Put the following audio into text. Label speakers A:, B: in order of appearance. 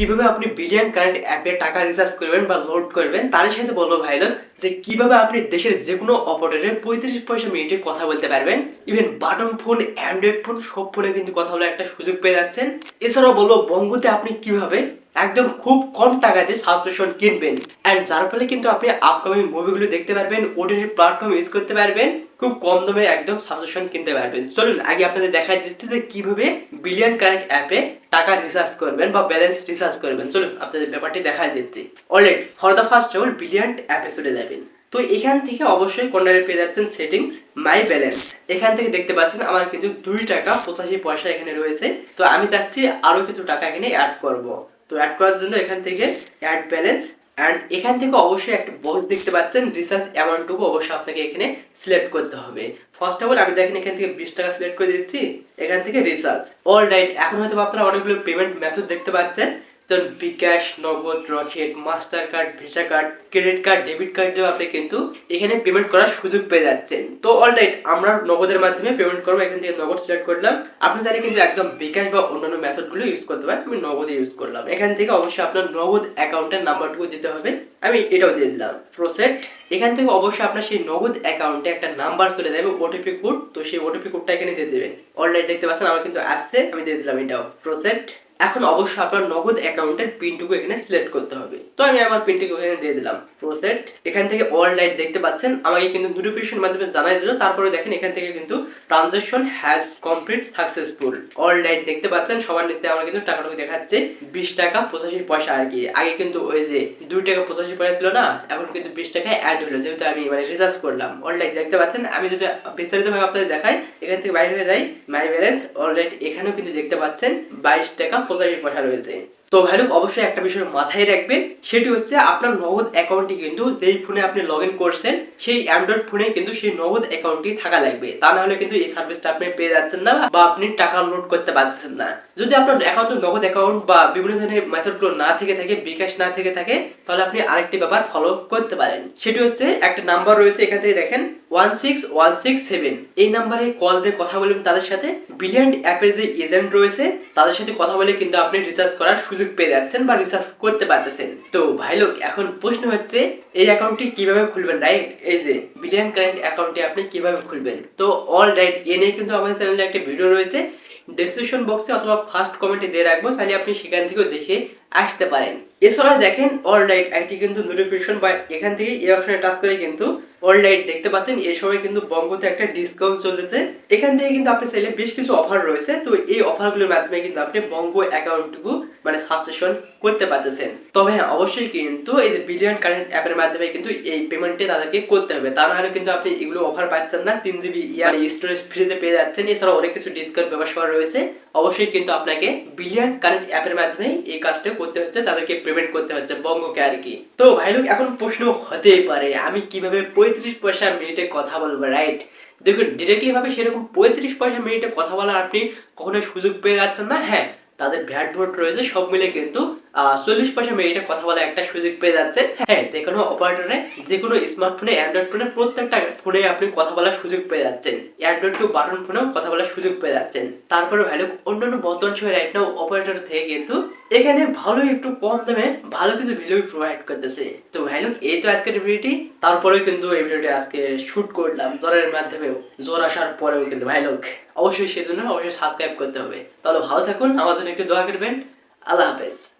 A: কীভাবে আপনি billion current অ্যাপে টাকা রিচার্জ করবেন বা লোড করবেন, তার সাথে বলব ভাই লোক, যে কীভাবে আপনি দেশের যে কোনো অপারেটরের পঁয়ত্রিশ পয়সা মিনিটে কথা বলতে পারবেন। Even button phone Android phone সব ফোনে কিন্তু কথা বলার একটা সুযোগ পেয়ে যাচ্ছেন। এছাড়াও বলব বঙ্গতে আপনি কীভাবে একদম খুব কম টাকাতে সাবস্ক্রিপশন কিনবেন। অ্যান্ড যার ফলে কিন্তু আপনি আপকামিং মুভিগুলো দেখতে পারবেন ওটিটি প্ল্যাটফর্ম ইউজ করতে পারবেন, খুব কম দামে একদম সাবস্ক্রিপশন কিনতে পারবেন। চলুন, আগে আপনাদের দেখা দিচ্ছি যে কীভাবে বিলিয়ন কারেন্ট অ্যাপে টাকা রিচার্জ করবেন বা ব্যালেন্স রিচার্জ করবেন। চলুন, আপনাদের ব্যাপারটি দেখা দিচ্ছি। Already for the first all billion অ্যাপে চলে যাবেন। তো এখান থেকে অবশ্যই কর্নারে পেয়ে যাচ্ছেন সেটিংস মাই ব্যালেন্স এখান থেকে দেখতে পাচ্ছেন আমার কিন্তু দুই টাকা পঁচাশি পয়সা এখানে রয়েছে। তো আমি চাচ্ছি আরও কিছু টাকা এখানে অ্যাড করব। তো অ্যাড করার জন্য এখান থেকে অ্যাড ব্যালেন্স অ্যান্ড এখান থেকে অবশ্যই একটা বক্স দেখতে পাচ্ছেন রিসার্চ অ্যামাউন্টটুকু অবশ্যই আপনাকে এখানে সিলেক্ট করতে হবে। ফার্স্ট অফ অল আমি দেখেন এখান থেকে বিশ টাকা সিলেক্ট করে দিচ্ছি, এখান থেকে রিসার্চ অল রাইট এখন হয়তো আপনারা অনেকগুলো পেমেন্ট মেথড দেখতে পাচ্ছেন। যেমন bKash Nagad Rocket Mastercard Visa card credit card debit card দিয়ে আপনি কিন্তু এখানে পেমেন্ট করার সুযোগ পেয়ে যাচ্ছেন। তো অল রাইট আমরা নগদের মাধ্যমে পেমেন্ট করব। এখান থেকে নগদ সিলেক্ট করলাম। আপনি চাইলে কিন্তু একদম বিকাশ বা অন্যান্য মেথডগুলো ইউজ করতে পারেন। আমি নগদে ইউজ করলাম। এখান থেকে অবশ্যই আপনার নগদ অ্যাকাউন্টের নাম্বারটুকু দিতে হবে। আমি এটাও দিয়ে দিলাম। প্রসেট এখান থেকে অবশ্যই আপনার সেই নগদ অ্যাকাউন্টে একটা নাম্বার চলে যাবে ওটিপি কোড তো সেই ওটিপি কোডটা এখানে দিয়ে দেবেন। অনলাইন দেখতে পাচ্ছেন, আমার কিন্তু আসছে। আমি দিয়ে দিলাম এটাও। প্রসেট এখন অবশ্যই আপনার নগদ অ্যাকাউন্টের পিনটুকু এখানে সিলেক্ট করতে হবে। তো আমি আমার পিনটুকু এখানে দিয়ে দিলাম প্রসেট এখান থেকে অল লাইট দেখতে পাচ্ছেন, আমাকে কিন্তু নোটিফিকেশন মাধ্যমে জানাই দিল। তারপরে দেখেন এখান থেকে কিন্তু transaction has complete successful all light দেখতে পাচ্ছেন, সবার নিচে আমার কিন্তু টাকাটুকু দেখাচ্ছে, বিশ টাকা পঁচাশি পয়সা আর কি। আগে কিন্তু ওই যে দুই টাকা পঁচাশি পয়সা ছিল না, এখন কিন্তু বিশ টাকা অ্যাড হলো, যেহেতু আমি মানে রিচার্জ করলাম। অনলাইন দেখতে পাচ্ছেন, আমি যদি বিস্তারিতভাবে আপনাদের দেখাই, এখান থেকে বাইরে হয়ে যাই মাই ব্যালেন্স অল অলরেডি এখানেও কিন্তু দেখতে পাচ্ছেন, বাইশ টাকা পঁচাশি পয়সা রয়েছে তো ভাই অবশ্যই একটা বিষয় মাথায় রাখবেন, সেটি হচ্ছে আপনার নগদ অ্যাকাউন্টটি কিন্তু যেই ফোনে আপনি লগ ইন করছেন, সেই অ্যান্ড্রয়েড ফোনে কিন্তু সেই নগদ অ্যাকাউন্টটি থাকা লাগবে। তা না হলে কিন্তু এই সার্ভিসটা আপনি পেয়ে যাচ্ছেন না বা আপনি টাকা লোড করতে পারছেন না। যদি আপনার অ্যাকাউন্ট নগদ অ্যাকাউন্ট বা বিভিন্ন ধরনের মেথডগুলো না থেকে থাকে, বিকাশ না থেকে থাকে, তাহলে আপনি আরেকটি ব্যাপার ফলো করতে পারেন। সেটি হচ্ছে একটা নাম্বার রয়েছে এখান থেকে দেখেন one six one six seven এই নাম্বারে কল দিয়ে কথা বলবেন তাদের সাথে। ব্রিলিয়ান্ট অ্যাপের যে এজেন্ট রয়েছে, তাদের সাথে কথা বলে কিন্তু আপনি রিচার্জ করার সুযোগ পেয়ে যাচ্ছেন বা রিসার্চ করতে পারতেছেন। তো ভাই লোক, এখন প্রশ্ন হচ্ছে, এই অ্যাকাউন্টটি কীভাবে খুলবেন রাইট এই যে বিলিয়ন কারেন্ট অ্যাকাউন্টটি আপনি কীভাবে খুলবেন? তো অল রাইট এ নিয়ে কিন্তু আমাদের চ্যানেলে একটা ভিডিও রয়েছে। ডেসক্রিপশন বক্সে অথবা ফার্স্ট কমেন্টে দিয়ে রাখব তাহলে আপনি সেখান থেকেও দেখে আসতে পারেন। এছাড়া দেখেন অল রাইট একটি কিন্তু নোটিফিকেশন বা এখান থেকে এই অপশনে টাচ করে কিন্তু অল রাইট দেখতে পাচ্ছেন। এই সময় কিন্তু বঙ্গতে একটা ডিসকাউন্ট চলতেছে এখান থেকে কিন্তু আপনি চাইলে বেশ কিছু অফার রয়েছে। তো এই অফারগুলোর মাধ্যমে কিন্তু আপনি বঙ্গ অ্যাকাউন্টটুকু মানে সাবস্ক্রিপশন করতে পারতেছেন। তবে হ্যাঁ অবশ্যই কিন্তু এই যে বিলিয়ন কারেন্ট অ্যাপের মাধ্যমে কিন্তু এই পেমেন্টটি তাদেরকে করতে হবে। তা নাহলে কিন্তু আপনি এগুলো অফার পাচ্ছেন না। তিন জিবি ইয়ার স্টোরেজ ফ্রিতে পেয়ে যাচ্ছেন। এছাড়াও অনেক কিছু ডিসকাউন্ট ব্যবস্থা রয়েছে। অবশ্যই কিন্তু আপনাকে বিলিয়ন কারেন্ট অ্যাপের মাধ্যমে এই কাজটা করতে হচ্ছে, তাদেরকে পেমেন্ট করতে হচ্ছে বঙ্গকে আর কি তো ভাই লোক, এখন প্রশ্ন হতেই পারে, আমি কীভাবে পঁয়ত্রিশ পয়সা মিনিটে কথা বলব রাইট দেখুন ডিরেক্টলি ভাবে সেরকম পঁয়ত্রিশ পয়সা মিনিটে কথা বলার আপনি কখনো সুযোগ পেয়ে যাচ্ছেন না? হ্যাঁ তাদের ভ্যাট ভোট রয়েছে, সব মিলে কিন্তু চল্লিশ পয়সা মিনিটে কথা বলার একটা সুযোগ পেয়ে যাচ্ছে। হ্যাঁ যে কোনো অপারেটরে যে কোনো স্মার্টফোনে অ্যান্ড্রয়েড ফোনে প্রত্যেকটা ফোনে আপনি কথা বলার সুযোগ পেয়ে যাচ্ছেন। অ্যান্ড্রয়েড টু বাটন ফোনেও কথা বলার সুযোগ পেয়ে যাচ্ছেন। তারপরে ভ্যালু অন্যান্য বর্তমান সময় রাইট নাও অপারেটর থেকে কিন্তু, এখানে ভালো একটু কম দামে ভালো কিছু ভ্যালু প্রোভাইড করতেছে। তো ভ্যালু এই তো আজকের ভিডিওটি তারপরেও কিন্তু এই ভিডিওটি আজকে শুট করলাম, জ্বরের মাধ্যমেও। জ্বর আসার পরেও কিন্তু ভাই অবশ্যই সেজন্য অবশ্যই সাবস্ক্রাইব করতে হবে। তাহলে ভালো থাকুন, আমার জন্য একটু দোয়া করবেন। আল্লাহ হাফেজ।